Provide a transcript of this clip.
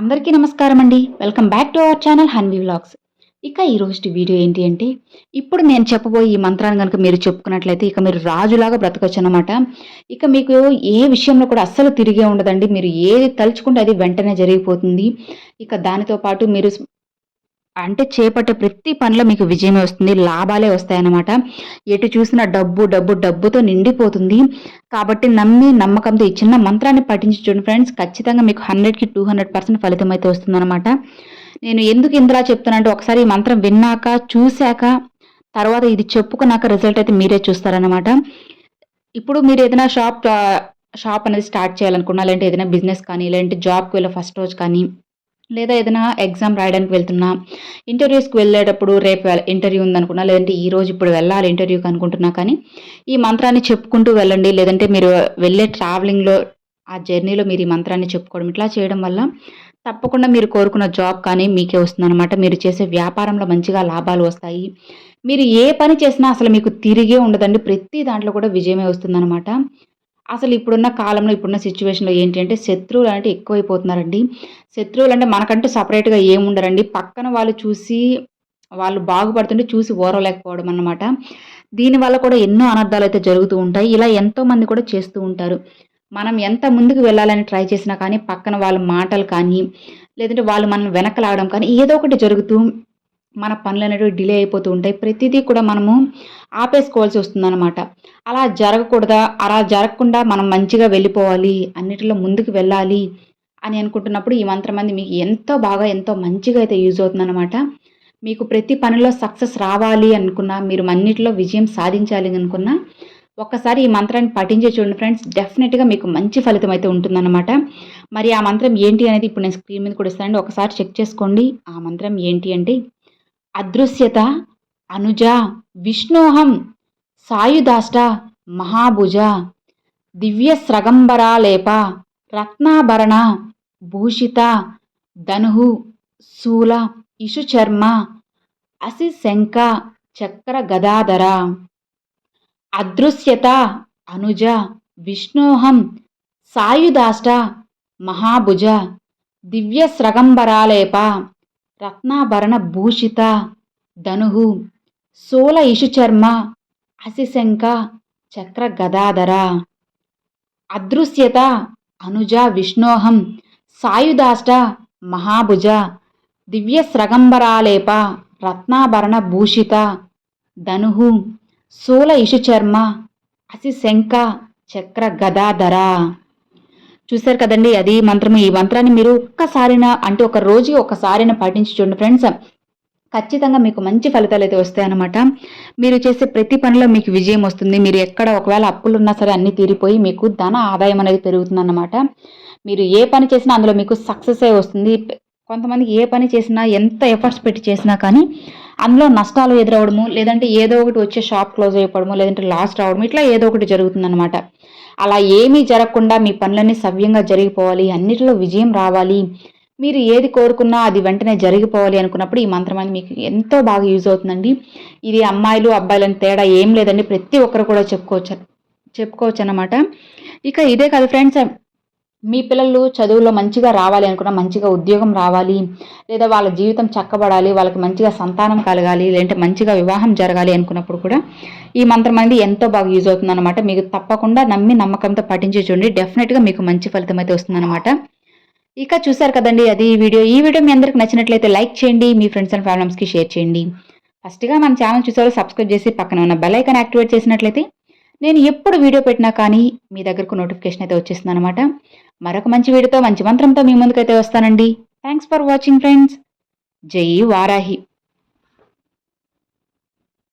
అందరికీ నమస్కారం అండి welcome back to our channel Hanvi vlogs ఇక ఈ రోజు వీడియో ఏంటి అంటే ఇప్పుడు నేను చెప్పబోయే ఈ మంత్రాన్ని కనుక మీరు చెప్పుకున్నట్లయితే ఇక మీరు రాజులాగా బ్రతకొచ్చు అనమాట ఇక మీకు ఏ విషయంలో కూడా అస్సలు తిరిగే ఉండదండి. మీరు ఏది తలుచుకుంటే అది వెంటనే జరిగిపోతుంది. ఇక దానితో పాటు మీరు అంటే చేపట్టే ప్రతి పనిలో మీకు విజయమే వస్తుంది లాభాలే వస్తాయన్నమాట. ఎటు చూసిన డబ్బు డబ్బు డబ్బుతో నిండిపోతుంది. కాబట్టి నమ్మి నమ్మకంతో ఈ చిన్న మంత్రాన్ని పఠించి చూడండి ఫ్రెండ్స్. ఖచ్చితంగా మీకు హండ్రెడ్కి టూ హండ్రెడ్ పర్సెంట్ ఫలితం అయితే వస్తుందన్నమాట. నేను ఎందుకు ఇందులా చెప్తానంటే ఒకసారి ఈ మంత్రం విన్నాక చూశాక తర్వాత ఇది చెప్పుకున్నాక రిజల్ట్ అయితే మీరే చూస్తారనమాట ఇప్పుడు మీరు ఏదైనా షాప్ షాప్ అనేది స్టార్ట్ చేయాలనుకున్నా లేదంటే ఏదైనా బిజినెస్ కానీ లేదంటే జాబ్కి వెళ్ళే ఫస్ట్ రోజు కానీ లేదా ఏదైనా ఎగ్జామ్ రాయడానికి వెళ్తున్నా ఇంటర్వ్యూస్కి వెళ్ళేటప్పుడు రేపు ఇంటర్వ్యూ ఉందనుకున్నా లేదంటే ఈ రోజు ఇప్పుడు వెళ్ళాలి ఇంటర్వ్యూకి అనుకుంటున్నా కానీ ఈ మంత్రాన్ని చెప్పుకుంటూ వెళ్ళండి. లేదంటే మీరు వెళ్ళే ట్రావెలింగ్లో ఆ జర్నీలో మీరు ఈ మంత్రాన్ని చెప్పుకోవడం ఇట్లా చేయడం వల్ల తప్పకుండా మీరు కోరుకున్న జాబ్ కానీ మీకే వస్తుందన్నమాట. మీరు చేసే వ్యాపారంలో మంచిగా లాభాలు వస్తాయి. మీరు ఏ పని చేసినా అసలు మీకు తిరిగే ఉండదండి. ప్రతి దాంట్లో కూడా విజయమే వస్తుందన్నమాట. అసలు ఇప్పుడున్న కాలంలో ఇప్పుడున్న సిచ్యువేషన్లో ఏంటి అంటే శత్రువులు అంటే ఎక్కువైపోతున్నారండి. శత్రువులు అంటే మనకంటూ సపరేట్గా ఏముండరండి. పక్కన వాళ్ళు చూసి వాళ్ళు బాగుపడుతుంటే చూసి ఓరలేకపోవడం అన్నమాట. దీనివల్ల కూడా ఎన్నో అనర్థాలు అయితే జరుగుతూ ఉంటాయి. ఇలా ఎంతోమంది కూడా చేస్తూ ఉంటారు. మనం ఎంత ముందుకు వెళ్ళాలని ట్రై చేసినా కానీ పక్కన వాళ్ళ మాటలు కానీ లేదంటే వాళ్ళు మనం వెనకలాగడం కానీ ఏదో ఒకటి జరుగుతూ మన పనులు అనేవి డిలే అయిపోతూ ఉంటాయి. ప్రతిదీ కూడా మనము ఆపేసుకోవాల్సి వస్తుందన్నమాట. అలా జరగకూడదా? అలా జరగకుండా మనం మంచిగా వెళ్ళిపోవాలి అన్నిటిలో ముందుకు వెళ్ళాలి అని అనుకుంటున్నప్పుడు ఈ మంత్రం అనేది మీకు ఎంతో బాగా ఎంతో మంచిగా అయితే యూజ్ అవుతుందన్నమాట. మీకు ప్రతి పనిలో సక్సెస్ రావాలి అనుకున్నా మీరు అన్నిటిలో విజయం సాధించాలి అనుకున్నా ఒక్కసారి ఈ మంత్రాన్ని పఠించే చూడండి ఫ్రెండ్స్. డెఫినెట్గా మీకు మంచి ఫలితం అయితే ఉంటుందన్నమాట. మరి ఆ మంత్రం ఏంటి అనేది ఇప్పుడు నేను స్క్రీన్ మీద కూడా ఇస్తానండి. ఒకసారి చెక్ చేసుకోండి. ఆ మంత్రం ఏంటి అంటే అదృశ్యత అనుజ విష్ణోహం సాయుధాష్ట మహాభుజ దివ్యస్రగంబరాలేప రత్నాభరణ భూషిత ధనుహు శూల ఇషుచర్మ అసిశంక చక్ర గదాధర. అదృశ్యత అనుజ విష్ణోహం సాయుధాష్ట మహాభుజ దివ్యస్రగంబరాలేప రత్నాభరణ భూషిత ధనుహు శూల ఇషుచర్మ అసిశంక చక్ర గదాధర అదృశ్యత అనుజ విష్ణోహం సాయుధాష్ట మహాభుజ దివ్య స్రగంబరాలేప రత్నాభరణ భూషిత ధనుహు శూల ఇషుచర్మ అసిశంక చక్ర గదాధర చూశారు కదండి అది మంత్రము. ఈ మంత్రాన్ని మీరు ఒక్కసారిన అంటే ఒక రోజు ఒకసారిన పాటించి చూడండి ఫ్రెండ్స్. ఖచ్చితంగా మీకు మంచి ఫలితాలు అయితే వస్తాయన్నమాట. మీరు చేసే ప్రతి పనిలో మీకు విజయం వస్తుంది. మీరు ఎక్కడ ఒకవేళ అప్పులు ఉన్నా సరే అన్ని తీరిపోయి మీకు ధన ఆదాయం అనేది పెరుగుతుందన్నమాట. మీరు ఏ పని చేసినా అందులో మీకు సక్సెస్ అయి వస్తుంది. కొంతమంది ఏ పని చేసినా ఎంత ఎఫర్ట్స్ పెట్టి చేసినా కానీ అందులో నష్టాలు ఎదురవడము లేదంటే ఏదో ఒకటి వచ్చే షాప్ క్లోజ్ అయిపోవడము లేదంటే లాస్ట్ రావడము ఇట్లా ఏదో ఒకటి జరుగుతుందన్నమాట. అలా ఏమీ జరగకుండా మీ పనులన్నీ సవ్యంగా జరిగిపోవాలి అన్నిటిలో విజయం రావాలి. మీరు ఏది కోరుకున్నా అది వెంటనే జరిగిపోవాలి అనుకున్నప్పుడు ఈ మంత్రం అనేది మీకు ఎంతో బాగా యూజ్ అవుతుందండి. ఇది అమ్మాయిలు అబ్బాయిలని తేడా ఏం లేదండి. ప్రతి ఒక్కరు కూడా చెప్పుకోవచ్చు చెప్పుకోవచ్చు అనమాట ఇక ఇదే కాదు ఫ్రెండ్స్ మీ పిల్లలు చదువులో మంచిగా రావాలి అనుకున్న మంచిగా ఉద్యోగం రావాలి లేదా వాళ్ళ జీవితం చక్కబడాలి వాళ్ళకి మంచిగా సంతానం కలగాలి లేదంటే మంచిగా వివాహం జరగాలి అనుకున్నప్పుడు కూడా ఈ మంత్రం అనేది ఎంతో బాగా యూజ్ అవుతుంది అనమాట మీకు తప్పకుండా నమ్మి నమ్మకంతో పఠించి చూడండి. డెఫినెట్గా మీకు మంచి ఫలితం అయితే వస్తుందన్నమాట. ఇక చూసారు కదండి అది ఈ వీడియో. ఈ వీడియో మీ అందరికి నచ్చినట్లయితే లైక్ చేయండి మీ ఫ్రెండ్స్ అండ్ ఫ్యామిలీస్కి షేర్ చేయండి. ఫస్ట్గా మన ఛానల్ చూసారో సబ్స్క్రైబ్ చేసి పక్కన ఉన్న బెల్ ఐకాన్ యాక్టివేట్ చేసినట్లయితే నేను ఎప్పుడు వీడియో పెట్టినా కానీ మీ దగ్గరకు నోటిఫికేషన్ అయితే వచ్చేస్తుంది అనమాట మరొక మంచి వీడితో మంచి మంత్రంతో మీ ముందుకైతే వస్తానండి. థ్యాంక్స్ ఫర్ వాచింగ్ ఫ్రెండ్స్ జై వారాహి.